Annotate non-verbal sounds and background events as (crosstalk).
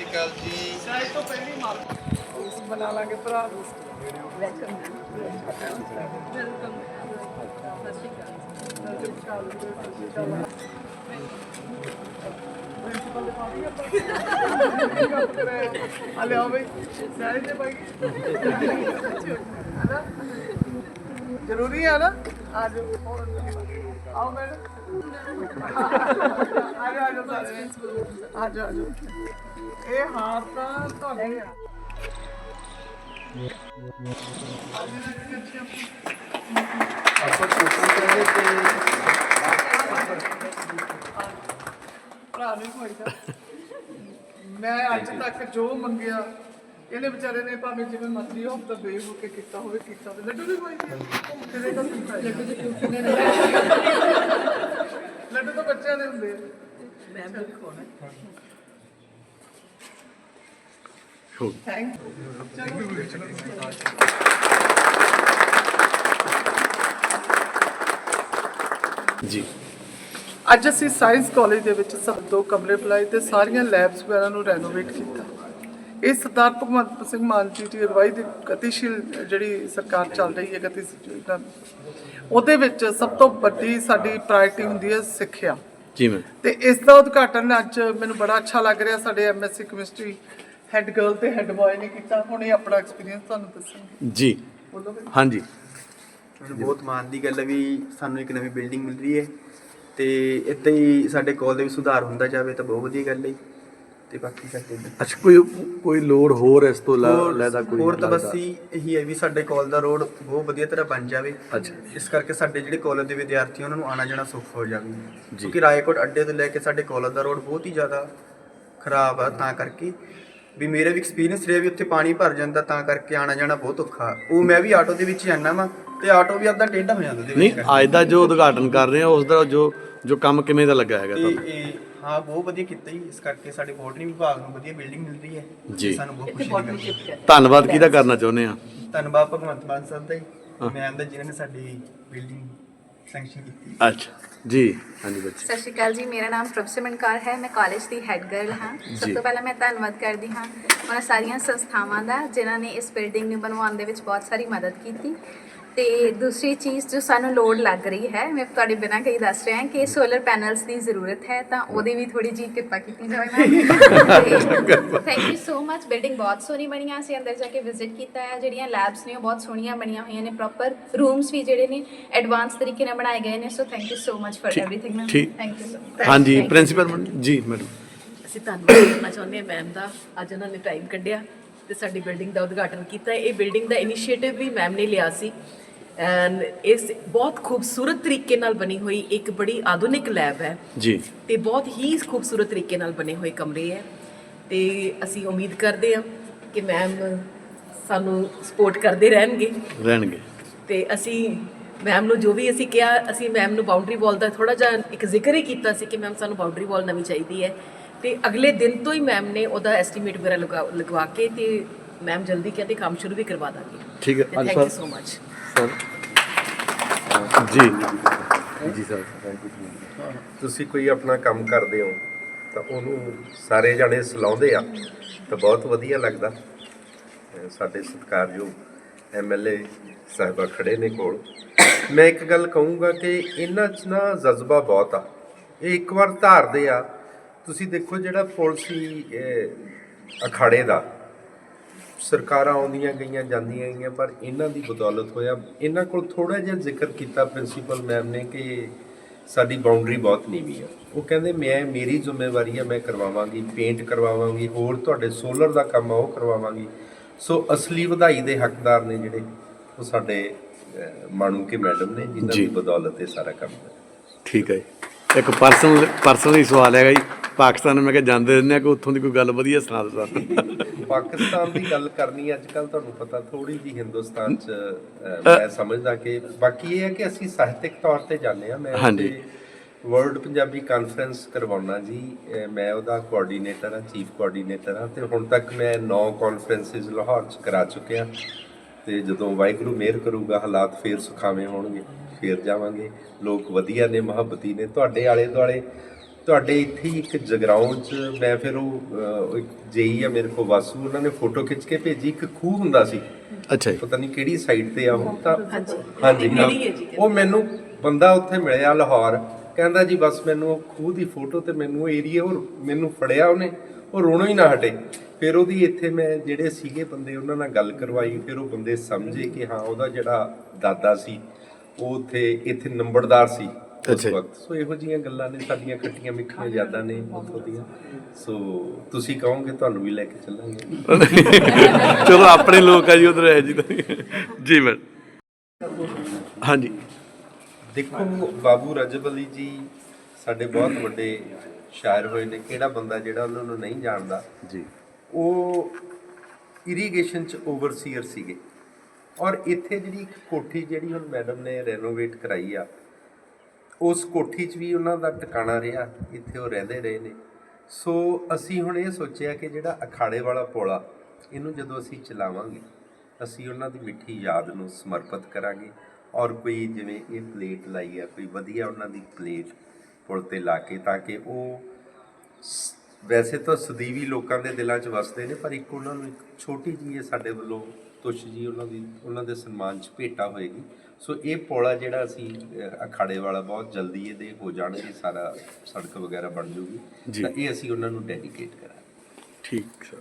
ਸ਼੍ਰੀ ਅਕਾਲ ਜੀ ਸਾਈਡ ਤੋਂ ਪਹਿਲੀ ਮਾਰ ਬਣਾ ਲਾਂਗੇ ਭਰਾ ਨੂੰ ਹਲੇ ਆ ਬਈ ਸਾਈਡ ਤੇ ਭਾਈ ਹੈਨਾ? ਜ਼ਰੂਰੀ ਹੈ ਨਾ ਆ ਜਾਓ ਆਓ ਮੈਡਮ ਆ ਜਾਓ ਆ ਜਾਓ ਸਾਰੇ ਆ ਆ ਜਾਓ ਇਹ ਹਾਰ ਤਾਂ। ਤੁਹਾਡੇ ਆ ਆਪਾਂ ਕੋਸ਼ਿਸ਼ ਕਰਾਂਗੇ ਕਿ ਭਰਾ ਨਹੀਂ ਹੋਈਦਾ ਮੈਂ ਅੱਜ ਤੱਕ ਜੋ ਮੰਗਿਆ ਇਹਨੇ ਵਿਚਾਰੇ ਨੇ ਭਾਵੇਂ ਜਿਵੇਂ ਮਰਜ਼ੀ ਹੋ ਤਾਂ ਬੇਹ ਹੋ ਕੇ ਕੀਤਾ ਹੋਵੇ ਕੀਤਾ ਹੋਵੇ ਲੱਡੂ ਵੀ ਕੋਈ ਕੋਲ ਕੀਤਾ ਲੱਡੂ ਦੇ ਕਿਉਂ ਕਿਨੇ ਲੱਡੂ ਤਾਂ ਬੱਚਿਆਂ ਦੇ ਹੁੰਦੇ ਮੈਂ ਵੀ ਖੋਣਾ ਥੈਂਕ ਜੀ। ਅੱਜ ਅਸੀਂ ਸਾਇੰਸ ਕਾਲਜ ਦੇ ਵਿੱਚ ਸਭ ਦੋ ਕਮਰੇ ਬਣਾਏ ਤੇ ਸਾਰੀਆਂ ਲੈਬਸ ਵਗੈਰਾ ਨੂੰ ਰੈਨੋਵੇਟ ਕੀਤਾ। ਇਹ ਸਰਦਾਰ ਭਗਵੰਤ ਸਿੰਘ ਮਾਨ ਜੀ ਦੀ ਅਗਵਾਈ ਦੀ ਗਤੀਸ਼ੀਲ ਜਿਹੜੀ ਸਰਕਾਰ ਚੱਲ ਰਹੀ ਹੈ ਗਤੀਸ਼ੀਲ ਉਹਦੇ ਵਿੱਚ ਸਭ ਤੋਂ ਵੱਡੀ ਸਾਡੀ ਪ੍ਰਾਇੋਰਟੀ ਹੁੰਦੀ ਹੈ ਸਿੱਖਿਆ। ਜੀ ਮੈਂ ਤੇ ਇਸ ਦਾ ਉਦਘਾਟਨ ਅੱਜ ਮੈਨੂੰ ਬੜਾ ਅੱਛਾ ਲੱਗ ਰਿਹਾ ਸਾਡੇ ਐਮਐਸਸੀ ਕੈਮਿਸਟਰੀ ਹੈੱਡ ਗਰਲ ਤੇ ਹੈੱਡ ਬॉय ਨੇ ਕੀਤਾ ਹੁਣ ਇਹ ਆਪਣਾ ਐਕਸਪੀਰੀਅੰਸ ਤੁਹਾਨੂੰ ਦੱਸਣਗੇ ਜੀ। ਹਾਂਜੀ। ਬਹੁਤ ਮਾਣ ਦੀ ਗੱਲ ਹੈ ਵੀ ਸਾਨੂੰ ਇੱਕ ਨਵੀਂ ਬਿਲਡਿੰਗ ਮਿਲ ਰਹੀ ਹੈ ਤੇ ਇੱਥੇ ਹੀ ਸਾਡੇ ਕਾਲਜ ਦੇ ਵੀ ਸੁਧਾਰ ਹੁੰਦਾ ਜਾਵੇ ਤਾਂ ਬਹੁਤ ਵਧੀਆ ਗੱਲ ਹੈ। ਤੇ ਬਾਕੀ ਸਾਡੇ ਅੱਛਾ ਕੋਈ ਕੋਈ ਲੋੜ ਹੋਰ ਇਸ ਤੋਂ ਲੈਦਾ ਕੋਈ ਹੋਰ ਤਾਂ ਬਸ ਇਹੀ ਹੈ ਵੀ ਸਾਡੇ ਕਾਲਜ ਦਾ ਰੋਡ ਬਹੁਤ ਵਧੀਆ ਤਰ੍ਹਾਂ ਬਣ ਜਾਵੇ। ਅੱਛਾ। ਇਸ ਕਰਕੇ ਸਾਡੇ ਜਿਹੜੇ ਕਾਲਜ ਦੇ ਵਿਦਿਆਰਥੀ ਉਹਨਾਂ ਨੂੰ ਆਣਾ ਜਾਣਾ ਸੌਖਾ ਹੋ ਜਾਵੇ। ਕਿਉਂਕਿ ਰਾਏਕੋਟ ਅੱਡੇ ਤੋਂ ਲੈ ਕੇ ਸਾਡੇ ਕਾਲਜ ਦਾ ਰੋਡ ਬਹੁਤ ਹੀ ਜ਼ਿਆਦਾ ਖਰਾਬ ਆ ਤਾਂ ਕਰਕੇ ਵੀ ਮੇਰਾ ਵੀ ਐਕਸਪੀਰੀਅੰਸ ਰਿਹਾ ਵੀ ਉੱਥੇ ਪਾਣੀ ਭਰ ਜਾਂਦਾ ਤਾਂ ਕਰਕੇ ਆਣਾ ਜਾਣਾ ਬਹੁਤ ਔਖਾ। ਉਹ ਮੈਂ ਵੀ ਆਟੋ ਦੇ ਵਿੱਚ ਜਾਂਦਾ ਵਾਂ ਤੇ ਆਟੋ ਵੀ ਅੱਧਾ ਟੇਢਾ ਹੋ ਜਾਂਦਾ ਨਹੀਂ ਵਿੱਚ। ਅੱਜ ਦਾ ਜੋ ਉਦਘਾਟਨ ਕਰ ਰਹੇ ਆ ਉਸ ਦਾ ਜੋ ਜੋ ਕੰਮ ਕਿਵੇਂ ਦਾ ਲੱਗਾ ਹੈਗਾ ਤੁਹਾਨੂੰ? ਹਾਂ ਬਹੁਤ ਵਧੀਆ ਕੀਤਾ ਜੀ। ਇਸ ਕਰਕੇ ਸਾਡੇ ਬੋਟਨੀ ਵਿਭਾਗ ਨੂੰ ਵਧੀਆ ਬਿਲਡਿੰਗ ਮਿਲ ਰਹੀ ਹੈ। ਜੀ। ਸਾਨੂੰ ਬਹੁਤ ਖੁਸ਼ੀ ਦੀ ਗੱਲ ਹੈ ਧੰਨਵਾਦ ਕਿਹਦਾ ਕਰਨਾ ਚਾਹੁੰਦੇ ਆ? ਧੰਨਵਾਦ ਭਗਵੰਤ ਮਾਨ ਸਾਹਿਬ ਦਾ ਜੀ। ਮੈਂ ਆਂਦਾ ਜਿਨ੍ਹਾਂ ਨੇ ਸਾਡੀ ਬਿਲਡਿੰਗ ਸੈਂਕਸ਼ਨ ਕੀਤੀ। ਅੱਛਾ। ਜੀ ਹਾਂਜੀ ਬੱਚੇ। ਸਤਿ ਸ਼੍ਰੀ ਅਕਾਲ ਜੀ। ਮੇਰਾ ਨਾਮ ਪ੍ਰਭਸਿਮਨ ਕੌਰ ਹੈ। ਮੈਂ ਕਾਲਜ ਦੀ ਹੈੱਡ ਗਰਲ ਹਾਂ। ਸਭ ਜੀ। ਤੋਂ ਪਹਿਲਾਂ ਮੈਂ ਧੰਨਵਾਦ ਕਰਦੀ ਹਾਂ ਉਹਨਾਂ ਸਾਰੀਆਂ ਸੰਸਥਾਵਾਂ ਦਾ ਜਿਨ੍ਹਾਂ ਨੇ ਇਸ ਬਿਲਡਿੰਗ ਨੂੰ ਬਣਵਾਉਣ ਦੇ ਵਿੱਚ ਬਹੁਤ ਸਾਰੀ ਮਦਦ ਕੀਤੀ। ਤੇ ਦੂਸਰੀ ਚੀਜ਼ ਜੋ ਸਾਨੂੰ ਲੋਡ ਲੱਗ ਰਹੀ ਹੈ ਮੈਂ ਤੁਹਾਡੇ ਬਿਨਾਂ ਕਈ ਦੱਸ ਰਿਹਾ ਕਿ ਸੋਲਰ ਪੈਨਲਸ ਦੀ ਜ਼ਰੂਰਤ ਹੈ ਤਾਂ ਉਹਦੇ ਵੀ ਥੋੜੀ ਜੀ ਕਿਰਪਾ ਕੀਤੀ ਜਾਵੇ ਮੈਂ thank you so much building ਬਹੁਤ ਸੋਹਣੀ ਬਣੀ ਆ ਅਸੀਂ ਅੰਦਰ ਜਾ ਕੇ ਵਿਜ਼ਿਟ ਕੀਤਾ ਹੈ। ਜਿਹੜੀਆਂ ਲੈਬਸ ਨੇ ਉਹ ਬਹੁਤ ਸੋਹਣੀਆਂ ਬਣੀਆਂ ਹੋਈਆਂ ਨੇ ਪ੍ਰੋਪਰ ਰੂਮਸ ਵੀ ਜਿਹੜੇ ਨੇ ਐਡਵਾਂਸ ਤਰੀਕੇ ਨਾਲ ਬਣਾਏ ਗਏ ਨੇ so thank you so much for everything ma'am thank you ਹਾਂਜੀ ਪ੍ਰਿੰਸੀਪਲ ਜੀ ਮੈਡਮ ਅਸੀਂ ਧੰਨਵਾਦ ਕਰਨਾ ਚਾਹੁੰਦੇ ਹਾਂ ਮੈਮ ਦਾ। ਅੱਜ ਉਹਨਾਂ ਨੇ ਟਾਈਮ ਕੱਢਿਆ। ਤੇ ਸਾਡੀ ਬਿਲਡਿੰਗ ਦਾ ਉਦਘਾਟਨ ਕੀਤਾ। ਇਹ ਬਿਲਡਿੰਗ ਦਾ ਇਨੀਸ਼ੀਏਟਿਵ ਵੀ ਮੈਮ ਨੇ ਲਿਆ ਸੀ। ਐਂਡ ਇਸ ਬਹੁਤ ਖੂਬਸੂਰਤ ਤਰੀਕੇ ਨਾਲ ਬਣੀ ਹੋਈ ਇੱਕ ਬੜੀ ਆਧੁਨਿਕ ਲੈਬ ਹੈ। ਜੀ। ਤੇ ਬਹੁਤ ਹੀ ਖੂਬਸੂਰਤ ਤਰੀਕੇ ਨਾਲ ਬਣੇ ਹੋਏ ਕਮਰੇ ਹੈ। ਤੇ ਅਸੀਂ ਉਮੀਦ ਕਰਦੇ ਹਾਂ ਕਿ ਮੈਮ ਸਾਨੂੰ ਸਪੋਰਟ ਕਰਦੇ ਰਹਿਣਗੇ। ਰਹਿਣਗੇ। ਤੇ ਅਸੀਂ ਮੈਮ ਨੂੰ ਜੋ ਵੀ ਅਸੀਂ ਕਿਹਾ ਅਸੀਂ ਮੈਮ ਨੂੰ ਬਾਉਂਡਰੀ ਵਾਲ ਦਾ ਥੋੜਾ ਜਿਹਾ ਇੱਕ ਜ਼ਿਕਰ ਹੀ ਕੀਤਾ ਸੀ ਕਿ ਮੈਮ ਸਾਨੂੰ ਬਾਉਂਡਰੀ ਵਾਲ ਨਵੀਂ ਚਾਹੀਦੀ ਹੈ। ਤੇ ਅਗਲੇ ਦਿਨ ਤੋਂ ਹੀ ਮੈਮ ਨੇ ਉਹਦਾ ਐਸਟੀਮੇਟ ਵਗੈਰਾ ਲਗਾ- ਲਗਵਾ ਕੇ ਤੇ ਮੈਮ ਜਲਦੀ ਕਹਿੰਦੇ ਕੰਮ ਸ਼ੁਰੂ ਵੀ ਕਰਵਾ ਦਾਂਗੇ। ਠੀਕ ਹੈ thank you so much sir. ਜੀ। ਜੀ ਸਰ। ਤੁਸੀਂ ਕੋਈ ਆਪਣਾ ਕੰਮ ਕਰਦੇ ਹੋ ਤਾਂ ਉਹਨੂੰ ਸਾਰੇ ਜਾਣੇ ਸਲਾਉਂਦੇ ਆ ਤਾਂ ਬਹੁਤ ਵਧੀਆ ਲੱਗਦਾ। ਅਹ ਸਾਡੇ ਸਤਿਕਾਰਯੋਗ ਐਮਐਲਏ ਸਾਹਿਬਾ ਖੜੇ ਨੇ ਕੋਲ। ਮੈਂ ਇੱਕ ਗੱਲ ਕਹੂੰਗਾ ਕਿ ਇਹਨਾਂ 'ਚ ਨਾ ਜਜ਼ਬਾ ਬਹੁਤ ਆ। ਇਹ ਇੱਕ ਵਾਰ ਧਾਰਦੇ ਆ ਤੁਸੀਂ ਦੇਖੋ ਜਿਹੜਾ ਪਾਲਿਸੀ ਅਖਾੜੇ ਦਾ ਸਰਕਾਰਾਂ ਆਉਂਦੀਆਂ ਗਈਆਂ ਜਾਂਦੀਆਂ ਗਈਆਂ ਪਰ ਇਹਨਾਂ ਦੀ ਬਦੌਲਤ ਹੋਇਆ ਇਹਨਾਂ ਕੋਲ ਥੋੜਾ ਜਿਹਾ ਜ਼ਿਕਰ ਕੀਤਾ ਪ੍ਰਿੰਸੀਪਲ ਮੈਮ ਨੇ ਕਿ ਸਾਡੀ ਬਾਉਂਡਰੀ ਬਹੁਤ ਨੀਵੀਂ ਆ। ਉਹ ਕਹਿੰਦੇ ਮੈਂ ਮੇਰੀ ਜ਼ਿੰਮੇਵਾਰੀ ਆ ਮੈਂ ਕਰਵਾਵਾਂਗੀ ਪੇਂਟ ਕਰਵਾਵਾਂਗੀ ਹੋਰ ਤੁਹਾਡੇ ਸੋਲਰ ਦਾ ਕੰਮ ਆ ਉਹ ਕਰਵਾਵਾਂਗੀ। ਸੋ ਅਸਲੀ ਵਧਾਈ ਦੇ ਹੱਕਦਾਰ ਨੇ ਜਿਹੜੇ ਉਹ ਸਾਡੇ ਅਹ, ਮਾਣੂਕੇ ਮੈਡਮ ਨੇ ਜਿਨ੍ਹਾਂ। ਦੀ ਬਦੌਲਤ ਇਹ ਸਾਰਾ ਕੰਮ ਹੋਇਆ। ਠੀਕ ਹੈ ਇੱਕ ਪਰਸਨਲ ਪਰਸਨਲੀ ਸਵਾਲ ਹੈਗਾ ਜੀ। ਪਾਕਿਸਤਾਨ ਮੈਂ ਕਿਹਾ ਜਾਂਦੇ ਰਹਿੰਦੇ ਆ ਕਿ ਉੱਥੋਂ ਦੀ ਕੋਈ ਗੱਲ ਵਧੀਆ ਸੁਣਾ ਦਿਓ ਸਾਨੂੰ ਪਾਕਿਸਤਾਨ ਦੀ ਗੱਲ ਕਰਨੀ ਅੱਜ ਕੱਲ ਤੁਹਾਨੂੰ ਪਤਾ ਥੋੜੀ ਜੀ ਹਿੰਦੁਸਤਾਨ ਚ ਅਹ, ਮੈਂ ਸਮਝਦਾ ਕਿ ਬਾਕੀ ਇਹ ਹੈ ਕਿ ਅਸੀਂ ਸਾਹਿਤਿਕ ਤੌਰ ਤੇ ਜਾਂਦੇ ਆ ਮੈਂ ਹਾਂਜੀ। ਵਰਲਡ ਪੰਜਾਬੀ ਕਾਨਫਰੰਸ ਕਰਵਾਉਣਾ ਜੀ। ਅਹ, ਮੈਂ ਉਹਦਾ ਕੋਆਰਡੀਨੇਟਰ ਆ ਚੀਫ ਕੋਆਰਡੀਨੇਟਰ ਆ ਤੇ ਹੁਣ ਤੱਕ ਮੈਂ 9 ਕਾਨਫਰੰਸਿਸ ਲਾਹੌਰ ਚ ਕਰਾ ਚੁੱਕਿਆ ਤੇ ਜਦੋਂ ਵਾਹਿਗੁਰੂ ਮਿਹਰ ਕਰੂਗਾ ਹਾਲਾਤ ਫੇਰ ਸੁਖਾਵੇਂ ਹੋਣਗੇ ਫੇਰ ਜਾਵਾਂਗੇ। ਲੋਕ ਵਧੀਆ ਨੇ ਮੁਹੱਬਤੀ ਨੇ ਤੁਹਾਡੇ ਆਲੇ ਦੁਆਲੇ ਤੁਹਾਡੇ ਇੱਥੇ ਹੀ ਇੱਕ ਜਗਰਾਉਂ ਚ ਮੈਂ ਫਿਰ ਉਹ ਇੱਕ ਜੇਈ ਆ ਮੇਰੇ ਕੋਲ ਵਾਸੂ ਉਹਨਾਂ ਨੇ ਫੋਟੋ ਖਿੱਚ ਕੇ ਭੇਜੀ ਇੱਕ ਖੂਹ ਹੁੰਦਾ ਸੀ। ਅੱਛਾ ਜੀ। ਪਤਾ ਨਹੀਂ ਕਿਹੜੀ ਸਾਈਡ ਤੇ ਆ ਉਹ ਤਾਂ ਹਾਂਜੀ। ਉਹ ਮੈਨੂੰ ਬੰਦਾ ਉੱਥੇ ਮਿਲਿਆ ਲਾਹੌਰ ਕਹਿੰਦਾ ਜੀ ਬਸ ਮੈਨੂੰ ਉਹ ਖੂਹ ਦੀ ਫੋਟੋ ਤੇ ਮੈਨੂੰ ਉਹ ਏਰੀਆ ਉਹ ਮੈਨੂੰ ਫੜਿਆ ਉਹਨੇ ਉਹ ਰੋਣੋਂ ਹੀ ਨਾ ਹਟੇ। ਫਿਰ ਉਹਦੀ ਇੱਥੇ ਮੈਂ ਜਿਹੜੇ ਸੀਗੇ ਬੰਦੇ ਉਹਨਾਂ ਨਾਲ ਗੱਲ ਕਰਵਾਈ ਫਿਰ ਉਹ ਬੰਦੇ ਸਮਝੇ ਕਿ ਹਾਂ ਉਹਦਾ ਜਿਹੜਾ ਦਾਦਾ ਸੀ ਉਹ ਉੱਥੇ ਇੱਥੇ ਨੰਬਰਦਾਰ ਸੀ। ਉਸ ਅੱਛਾ ਜੀ। ਵਕਤ। ਸੋ ਇਹੋ ਜੀਆਂ ਗੱਲਾਂ ਨੇ ਸਾਡੀਆਂ ਖੱਟੀਆਂ ਮਿੱਠੀਆਂ ਯਾਦਾਂ ਨੇ ਉੱਥੋਂ ਦੀਆਂ ਸੋ ਤੁਸੀਂ ਕਹੋਗੇ ਤੁਹਾਨੂੰ ਵੀ ਲੈ ਕੇ ਚੱਲਾਂਗੇ। (laughs) ਚਲੋ ਆਪਣੇ ਲੋਕ ਆ ਜੀ ਉਧਰ ਹੈ ਜੀ। ਜੀ ਮੈਂ। ਹਾਂਜੀ। ਦੇਖੋ ਬਾਬੂ ਰਜਬ ਅਲੀ ਜੀ ਸਾਡੇ ਬਹੁਤ ਵੱਡੇ ਸ਼ਾਇਰ ਹੋਏ ਨੇ। ਕਿਹੜਾ ਬੰਦਾ ਜਿਹੜਾ ਉਹਨਾਂ ਨੂੰ ਨਹੀਂ ਜਾਣਦਾ? ਜੀ। ਉਹ ਇਰੀਗੇਸ਼ਨ ਚ ਓਵਰਸੀਅਰ ਸੀਗੇ। ਔਰ ਇੱਥੇ ਜਿਹੜੀ ਇੱਕ ਕੋਠੀ ਜਿਹੜੀ ਹੁਣ ਮੈਡਮ ਨੇ ਰੈਨੋਵੇਟ ਕਰਾਈ ਆ ਉਸ ਕੋਠੀ 'ਚ ਵੀ ਉਹਨਾਂ ਦਾ ਟਿਕਾਣਾ ਰਿਹਾ, ਇੱਥੇ ਉਹ ਰਹਿੰਦੇ ਰਹੇ ਨੇ। ਸੋ ਅਸੀਂ ਹੁਣ ਇਹ ਸੋਚਿਆ ਕਿ ਜਿਹੜਾ ਅਖਾੜੇ ਵਾਲਾ ਪੋਲਾ, ਇਹਨੂੰ ਜਦੋਂ ਅਸੀਂ ਚਲਾਵਾਂਗੇ, ਅਸੀਂ ਉਹਨਾਂ ਦੀ ਮਿੱਠੀ ਯਾਦ ਨੂੰ ਸਮਰਪਿਤ ਕਰਾਂਗੇ ਔਰ ਕੋਈ ਜਿਵੇਂ ਇਹ ਪਲੇਟ ਲਾਈ ਆ, ਕੋਈ ਵਧੀਆ ਉਹਨਾਂ ਦੀ ਪਲੇਟ ਪੁਲ ਤੇ ਲਾ ਕੇ ਤਾਂ ਕਿ ਉਹ ਵੈਸੇ ਤਾਂ ਸਦੀਵੀ ਲੋਕਾਂ ਦੇ ਦਿਲਾਂ 'ਚ ਵਸਦੇ ਨੇ, ਪਰ ਇੱਕ ਉਹਨਾਂ ਨੂੰ ਇੱਕ ਛੋਟੀ ਜਿਹੀ ਇਹ ਸਾਡੇ ਵੱਲੋਂ ਤੁਸ਼ ਜੀ ਉਹਨਾਂ ਦੀ ਉਹਨਾਂ ਦੇ ਸਨਮਾਨ 'ਚ ਭੇਟਾ ਹੋਏਗੀ। ਸੋ ਇਹ ਪੋਲਾ ਜਿਹੜਾ ਅਸੀਂ ਅਖਾੜੇ ਵਾਲਾ ਬਹੁਤ ਜਲਦੀ ਇਹਦੇ ਹੋ ਜਾਣਗੇ ਸਾਰਾ ਸੜਕ ਵਗੈਰਾ ਬਣ ਜੂਗੀ। ਤਾਂ ਇਹ ਅਸੀਂ ਉਹਨਾਂ ਨੂੰ ਡੈਡੀਕੇਟ ਕਰਾਂਗੇ। ਠੀਕ ਸਰ।